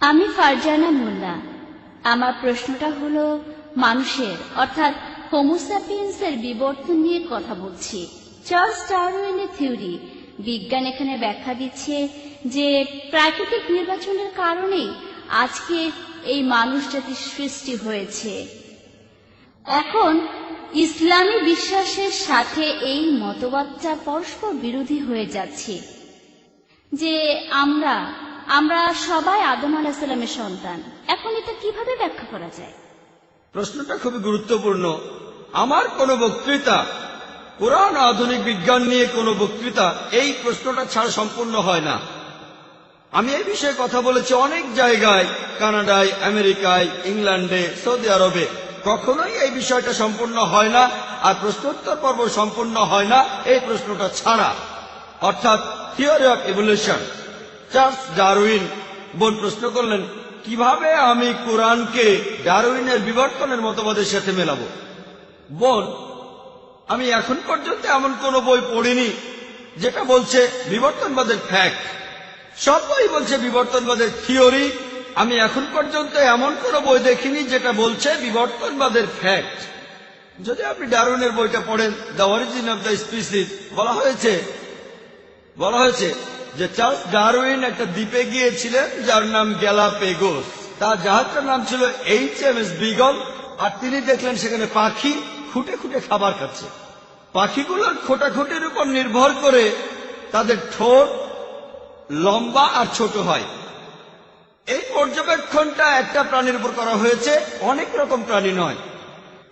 আমি ফারজানা মোল্লা আমার প্রশ্নটা হলো, মানুষের, অর্থাৎ হোমোসাপিয়েন্সের বিবর্তন নিয়ে কথা বলছি। চার্লস ডারউইনের থিওরি, বিজ্ঞান এখানে ব্যাখ্যা দিচ্ছে যে প্রাকৃতিক নির্বাচনের কারণেই আজকে এই মানুষ জাতির সৃষ্টি হয়েছে। এখন ইসলামী বিশ্বাসের সাথে এই মতবাদটা পরস্পর বিরোধী হয়ে যাচ্ছে যে আমরা আমরা সবাই আদম আলাহিসাল্লামের সন্তান। এখন এটা কীভাবে ব্যাখ্যা করা যায়? প্রশ্নটা খুবই গুরুত্বপূর্ণ। আমার কোনো বক্তৃতা, কোরআন আধুনিক বিজ্ঞান নিয়ে কোনো বক্তৃতা, এই প্রশ্নটা ছাড়া সম্পূর্ণ হয় না। আমি এই বিষয়ে কথা বলেছি অনেক জায়গায়, কানাডায়, আমেরিকায়, ইংল্যান্ডে, সৌদি আরবে। কখনোই এই বিষয়টা সম্পূর্ণ হয় না, আর প্রশ্নোত্তর পর্ব সম্পূর্ণ হয় না, এই প্রশ্নটা ছাড়া। অর্থাৎ theory of evolution Charles Darwin? বোন প্রশ্ন করলেন, কীভাবে আমি কোরআনকে ডারউইনের বিবর্তনের মতবাদের সাথে মেলাবো? বোন, আমি এখন পর্যন্ত এমন কোন বই পড়িনি যেটা বলছে বিবর্তনবাদের ফ্যাক্ট সব বই বলছে বিবর্তনবাদের থিওরি আমি এখন পর্যন্ত এমন কোন বই দেখিনি যেটা বলছে বিবর্তনবাদের ফ্যাক্ট যদি আপনি ডারউইনের বইটা পড়েন, the origin of the species বলা হয়েছে। বলা হয়েছে যে চার্লস ডারউইন একটা দ্বীপে গিয়েছিলেন, যার নাম গ্যালাপেগোস তার জাহাজটার নাম ছিল এইচ এম এস বিগল, আর তিনি দেখলেন সেখানে পাখি খুঁটে খুঁটে খাবার খাচ্ছে। পাখিগুলোর খোটাখুটির উপর নির্ভর করে তাদের ঠোঁট লম্বা আর ছোট হয়। এই পর্যবেক্ষণটা একটা প্রাণীর উপর করা হয়েছে, অনেক রকম প্রাণী নয়।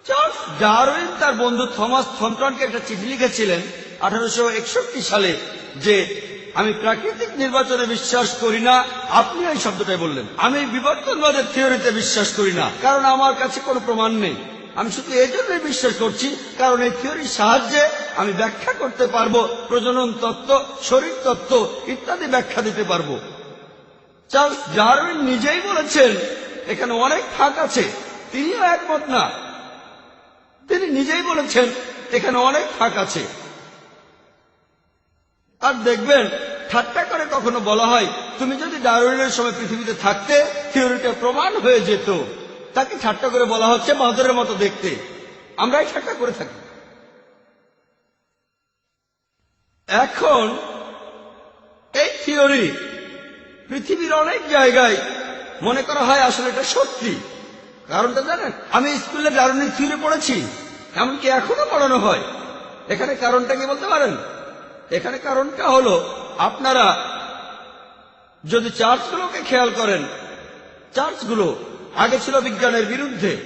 চার্লস ডারউইন তার বন্ধু থমাস থমটনকে একটা চিঠি লিখেছিলেন আঠারোশো একষট্টি সালে যে আমি প্রাকৃতিক নির্বাচনে বিশ্বাস করি না। আপনি এই শব্দটাই বললেন। আমি বিবর্তনবাদের থিওরিতে বিশ্বাস করি না, কারণ আমার কাছে কোনো প্রমাণ নেই। আমি শুধু এই জন্যই বিশ্বাস করছি, কারণ এই থিওরির সাহায্যে আমি ব্যাখ্যা করতে পারব, প্রজনন তত্ত্ব, শরীর তত্ত্ব ইত্যাদি ব্যাখ্যা দিতে পারব। চার্লস ডারউইন নিজেই বলেছেন, এখানে অনেক ফাঁক আছে, তিনিও একমত না। তিনি নিজেই বলেছেন, এখানে অনেক ফাঁক আছে। আর দেখবেন, ঠাট্টা করে কখনো বলা হয়, তুমি যদি ডারউইনের সময় পৃথিবীতে থাকতে থিওরিটা প্রমাণ হয়ে যেত। তাকে ঠাট্টা করে বলা হচ্ছে বাঁদরের মতো দেখতে। আমরাই ঠাট্টা করে থাকি। এখন, এই থিওরি পৃথিবীর অনেক জায়গায় মনে করা হয় আসলে এটা সত্যি। কারণটা জানেন, আমি স্কুলে ডারুনিক থিওরি পড়েছি, এমনকি এখনও পড়ানো হয়। এখানে কারণটা কি বলতে পারেন? এখানে কারণটা হলো, আপনারা যদি চার্চগুলোকে খেয়াল করেন, চার্চগুলো আগে ছিল বিজ্ঞানের বিরুদ্ধে,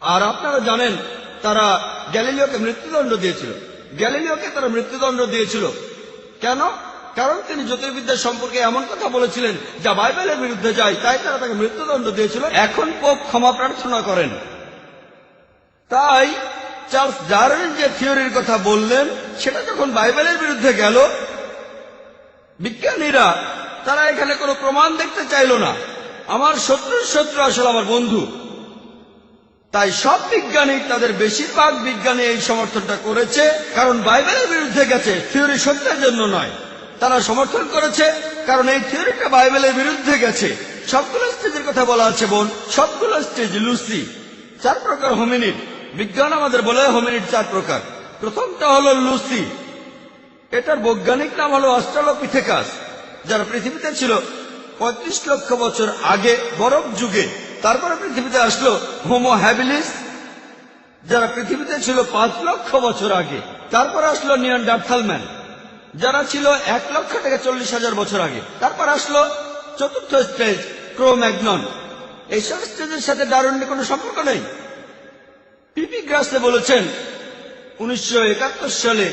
আর আপনারা জানেন তারা গ্যালিলিওকে মৃত্যুদণ্ড দিয়েছিল। গ্যালিলিওকে তারা মৃত্যুদণ্ড দিয়েছিল। কেন? কারণ তিনি জ্যোতির্বিদ্যা সম্পর্কে এমন কথা বলেছিলেন, যা বাইবেলের বিরুদ্ধে যায়, তাই তারা তাকে মৃত্যুদণ্ড দিয়েছিল। এখন পোপ ক্ষমা প্রার্থনা করেন। তাই চার্লস ডারউইন যে থিওরির কথা বললেন, সেটা যখন বাইবেলের বিরুদ্ধে গেল, বিজ্ঞানীরা, তারা এখানে কোনো প্রমাণ দেখতে চাইল না। আমার শত্রুর শত্রু আসলে আমার বন্ধু। তাই সব বিজ্ঞানী, তাদের বেশিরভাগ বিজ্ঞানী এই সমর্থনটা করেছে, কারণ বাইবেলের বিরুদ্ধে গেছে, থিওরি সত্যের জন্য নয়। তারা সমর্থন করেছে, কারণ এই থিওরিটা বাইবেলের বিরুদ্ধে গেছে। সবগুলো স্টেজের কথা বলা আছে, বোন। সবগুলো স্টেজ লুসি। চার প্রকার হোমিনিড। বিজ্ঞান আমাদের বলে হোমিনিড চার প্রকার। প্রথমটা হলো লুসি। এটার বৈজ্ঞানিক নাম হলো অস্ট্রালোপিথেকাস, যারা পৃথিবীতে ছিল পঁয়ত্রিশ লক্ষ বছর আগে বরফ যুগে। তারপরে পৃথিবীতে আসলো হোমো হ্যাবিলিস যারা পৃথিবীতে ছিল পাঁচ লক্ষ বছর আগে। তারপর আসলো নিয়ন ডার্থালম্যান যারা ছিল এক লক্ষ থেকে চল্লিশ হাজার বছর আগে। তারপর আসলো চতুর্থ স্টেজ ক্রোম্যাগনন। এইসব স্টেজের সাথে দারুণের কোনো সম্পর্ক নেই। পিপি গ্রাসে বলেছেন, উনিশশো একাত্তর সালে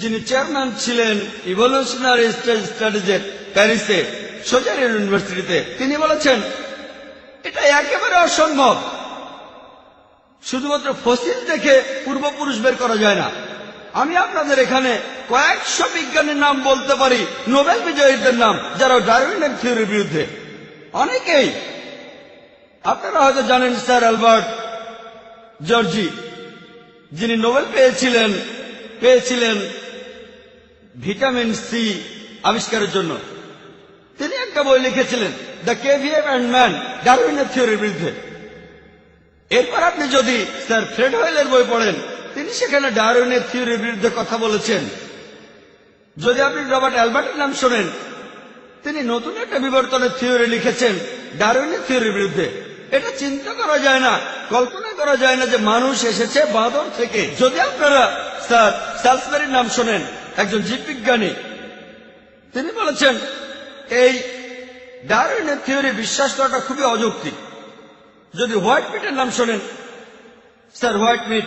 যিনি চেয়ারম্যান ছিলেন ইভলিউশনারি স্টাডিজের প্যারিসে সোজার ইউনিভার্সিটিতে তিনি বলেছেন, এটা একেবারে অসম্ভব। শুধুমাত্র ফসিল দেখে পূর্বপুরুষ বের করা যায় না। আমি আপনাদের এখানে কয়েকশো বিজ্ঞানীর নাম বলতে পারি, নোবেল বিজয়ীদের নাম, যারা ডারউইনের থিওরির বিরুদ্ধে। অনেকেই, আপনারা হয়তো জানেন স্যার অ্যালবার্ট জর্জি, যিনি নোবেল পেয়েছিলেন পেয়েছিলেন ভিটামিন সি আবিষ্কারের জন্য। তিনি একটা বই লিখেছিলেন, দ্য কেভিএফ অ্যান্ড ম্যান ডারউইনের থিওরির বিরুদ্ধে। এরপর আপনি যদি স্যার ফ্রেড হয়েলের বই পড়েন, তিনি সেখানে ডারউইনের থিওরির বিরুদ্ধে কথা বলেছেন। যদি আপনি রবার্ট অ্যালবার্টের নাম শোনেন, তিনি নতুন একটা বিবর্তনের থিওরি লিখেছেন, ডারউইনের থিওরির বিরুদ্ধে। এটা চিন্তা করা যায় না, কল্পনা করা যায় না যে মানুষ এসেছে বাঁদর থেকে। যদি আপনারা স্যার সালসবেরির নাম শোনেন, একজন জীববিজ্ঞানী, তিনি বলেছেন, এই ডারউইনের থিওরি বিশ্বাস করাটা খুবই অযৌক্তিক। যদি হোয়াইট মিটের নাম শোনেন, স্যার হোয়াইট মিট,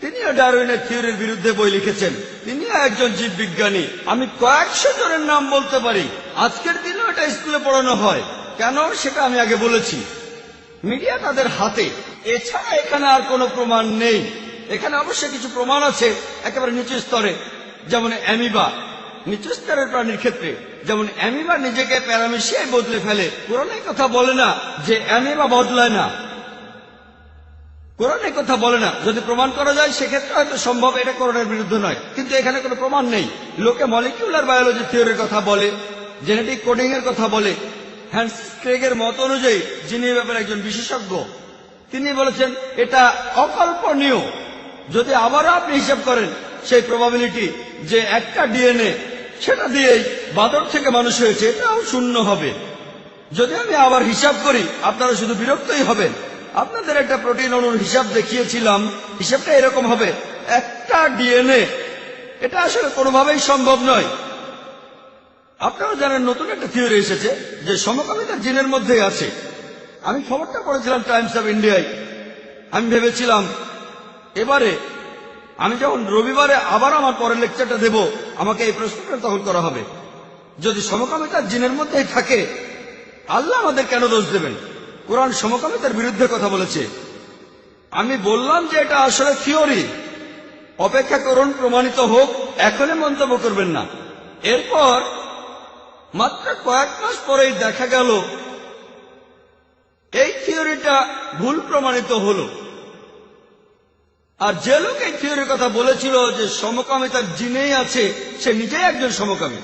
তিনিও ডারউইনের থিওরির বিরুদ্ধে বই লিখেছেন। তিনিও একজন জীববিজ্ঞানী। আমি কয়েকশো জনের নাম বলতে পারি। আজকের দিনেও এটা স্কুলে পড়ানো হয়। কেন? সেটা আমি আগে বলেছি। মিডিয়া তাদের হাতে। এছাড়া এখানে আর কোনো প্রমাণ নেই। এখানে অবশ্যই কিছু প্রমাণ আছে একেবারে নিচু স্তরে। যেমন অ্যামিবা। নিচু স্তরের প্রাণীর ক্ষেত্রে যেমন অ্যামিবা নিজেকে প্যারামেশিয়ায় বদলে ফেলে। পুরনো কথা বলে না যে অ্যামিবা বদলায় না। কোরআন কথা বলে না। যদি প্রমাণ করা যায়, সেক্ষেত্রে হয়তো সম্ভব এটা করোনার বিরুদ্ধে নয়। কিন্তু এখানে কোনো প্রমাণ নেই। লোকে মলিকিউলার বায়োলজি থিওরির কথা বলে জেনেটিক কোডিং এর কথা বলে হ্যান্সিস ক্রেগের মত অনুযায়ী, যিনি ব্যাপারে একজন বিশেষজ্ঞ, তিনি বলেছেন, এটা অকল্পনীয়। যদি আবারও আপনি হিসাব করেন, সেই প্রবাবিলিটি যে একটা ডিএনএ সেটা দিয়েই বাদর থেকে মানুষ হয়েছে, এটাও শূন্য হবে। যদি আমি আবার হিসাব করি, আপনারা শুধু বিরক্তই হবেন। আপনাদের একটা প্রোটিন অণুর হিসাব দেখিয়েছিলাম, হিসাবটা এরকম হবে, একটা ডিএনএ এটা আসলে কোনোভাবেই সম্ভব নয়। আপনারা জানেন নতুন একটা থিওরি এসেছে যে সমকামিতা জিনের মধ্যেই আছে। আমি খবরটা পড়েছিলাম টাইমস অফ ইন্ডিয়ায় আমি ভেবেছিলাম, এবারে আমি যখন রবিবারে আবার আমার পরের লেকচারটা দেব, আমাকে এই প্রশ্নটা তখন করা হবে। যদি সমকামিতা জিনের মধ্যেই থাকে, আল্লাহ আমাদের কেন দোষ দেবেন? কোরআন সমকামিতার বিরুদ্ধে কথা বলেছে। আমি বললাম যে এটা আসলে থিওরি অপেক্ষা করুন, প্রমাণিত হোক, এখনই মন্তব্য করবেন না। এরপর মাত্র কয়েক মাস পরেই দেখা গেল, এই থিওরিটা ভুল প্রমাণিত হলো। আর যে লোক এই থিওরির কথা বলেছিল যে সমকামিতার জিনেই আছে, সে নিজেই একজন সমকামী।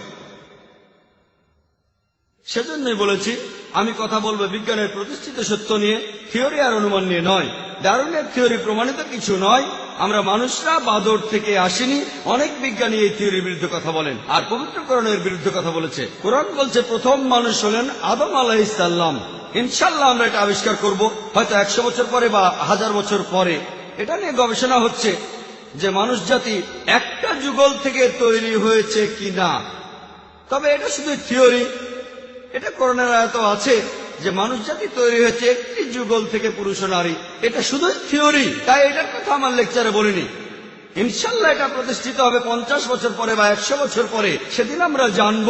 সেজন্যই বলেছি, আমি কথা বলব বিজ্ঞানের প্রতিষ্ঠিত সত্য নিয়ে, থিওরি আর অনুমান নিয়ে নয়। ডারুনের থিওরি প্রমাণিত কিছু নয়। আমরা মানুষরা বাদর থেকে আসিনি। অনেক বিজ্ঞানী এই থিওরির বিরুদ্ধে কথা বলেন। আর পবিত্রকরণের বিরুদ্ধে কথা বলেছে। কোরআন বলছে, প্রথম মানুষ হলেন আদম আলাহিসাল্লাম ইনশাল্লাহ আমরা এটা আবিষ্কার করব। হয়তো একশো বছর পরে বা হাজার বছর পরে। এটা নিয়ে গবেষণা হচ্ছে যে মানুষ জাতি একটা যুগল থেকে তৈরি হয়েছে কিনা। তবে এটা শুধু থিওরি। এটা করোনার আয়ত আছে। যে মানুষ জাতি তৈরি হয়েছে, একটি যুগল থেকে পুরুষ নারী। এটা শুধু থিওরি তাই এটার কথা আমার লেকচারে বলিনি। ইনশাল্লাহ এটা প্রতিষ্ঠিত হবে পঞ্চাশ বছর পরে বা একশো বছর পরে। সেদিন আমরা জানব,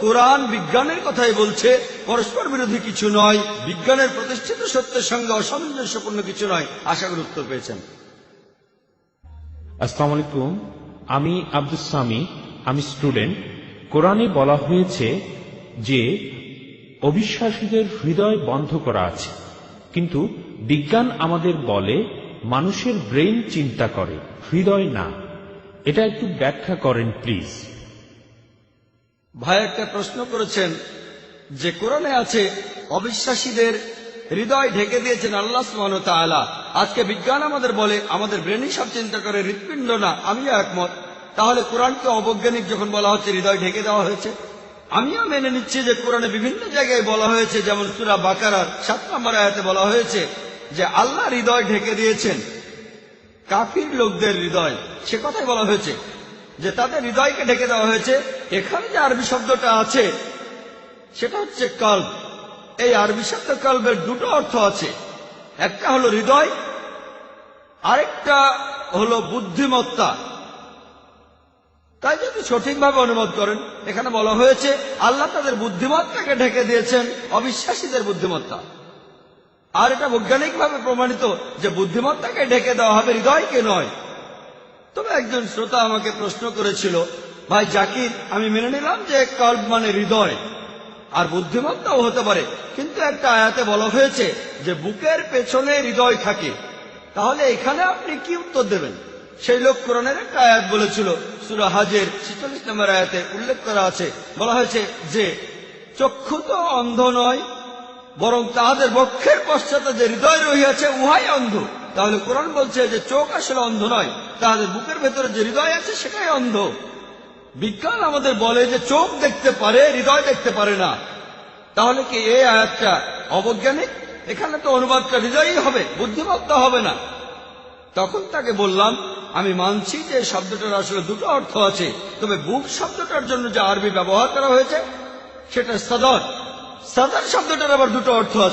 কোরআন বিজ্ঞানের কথাই বলছে, পরস্পর বিরোধী কিছু নয়, বিজ্ঞানের প্রতিষ্ঠিত সত্যের সঙ্গে অসামঞ্জস্যপূর্ণ কিছু নয়। আশা করি উত্তর পেয়েছেন। আসসালামু আলাইকুম, আমি আব্দুল সামি, আমি স্টুডেন্ট। কোরআনে বলা হয়েছে যে অবিশ্বাসীদের হৃদয় বন্ধ করা আছে। কিন্তু বিজ্ঞান আমাদের বলে, মানুষের ব্রেন চিন্তা করে, হৃদয় না। এটা একটু ব্যাখ্যা করেন, প্লিজ। ভাই একটা প্রশ্ন করেছেন যে কোরআনে আছে, অবিশ্বাসীদের হৃদয় ঢেকে দিয়েছেন আল্লাহ সুবহান ওয়া আজকে বিজ্ঞান আমাদের বলে, আমাদের ব্রেনই সব চিন্তা করে, হৃৎপিণ্ড না। আমিও একমত। তাহলে কোরআনকে অবৈজ্ঞানিক যখন বলা হচ্ছে, হৃদয় ঢেকে দেওয়া হয়েছে আমিও মেনে নিচ্ছি যে কোরআনে বিভিন্ন জায়গায় বলা হয়েছে, যেমন সুরা বাকারার সাত নম্বর আয়াতে বলা হয়েছে যে আল্লাহ হৃদয় ঢেকে দিয়েছেন, কাফির লোকদের হৃদয়। সে কথাই বলা হয়েছে যে তাদের হৃদয়কে ঢেকে দেওয়া হয়েছে। এখানে যে আরবি শব্দটা আছে, সেটা হচ্ছে কল্প এই আরবি শব্দ কল্পের দুটো অর্থ আছে। একটা হলো হৃদয়, আরেকটা হলো বুদ্ধিমত্তা। তাই যদি সঠিকভাবে অনুবাদ করেন। এখানে বলা হয়েছে, আল্লাহ তাদের বুদ্ধিমত্তাকে ঢেকে দিয়েছেন, অবিশ্বাসীদের বুদ্ধিমত্তা। আর এটা বৈজ্ঞানিকভাবে প্রমাণিত যে বুদ্ধিমত্তাকে ঢেকে দেওয়া হবে হৃদয়কে নয়। তবে একজন শ্রোতা আমাকে প্রশ্ন করেছিল, ভাই জাকির, আমি মেনে নিলাম যে কল্প মানে হৃদয়, আর বুদ্ধিমত্তাও হতে পারে। কিন্তু একটা আয়াতে বলা হয়েছে যে বুকের পেছনে হৃদয় থাকে। তাহলে এখানে আপনি কি উত্তর দেবেন? সেই লোক কোরআনের একটা আয়াত বলেছিল। সুরা হাজের ছিচল্লিশ নম্বর আয়াতে উল্লেখ করা আছে। বলা হয়েছে যে, চক্ষু তো অন্ধ নয়, বরং তাহাদের বক্ষের পশ্চাতে যে হৃদয় রহিয়াছে, উহাই অন্ধ। তাহলে কোরআন বলছে যে, চোখ আসলে অন্ধ নয়, তাহাদের বুকের ভেতরে যে হৃদয় আছে, সেটাই অন্ধ। বিজ্ঞান আমাদের বলে যে, চোখ দেখতে পারে, হৃদয় দেখতে পারে না। তাহলে কি এই আয়াতটা অবৈজ্ঞানিক এখানে তো অনুবাদটা হৃদয়ই হবে, বুদ্ধিমত্তা হবে না। তখন তাকে বললাম আমি মানছি যে শব্দটার আসলে দুটো অর্থ আছে। তবে বুক শব্দটার জন্য যে আরবি ব্যবহার করা হয়েছে, সেটা সদর। সদর শব্দটার আবার দুটো অর্থ আছে।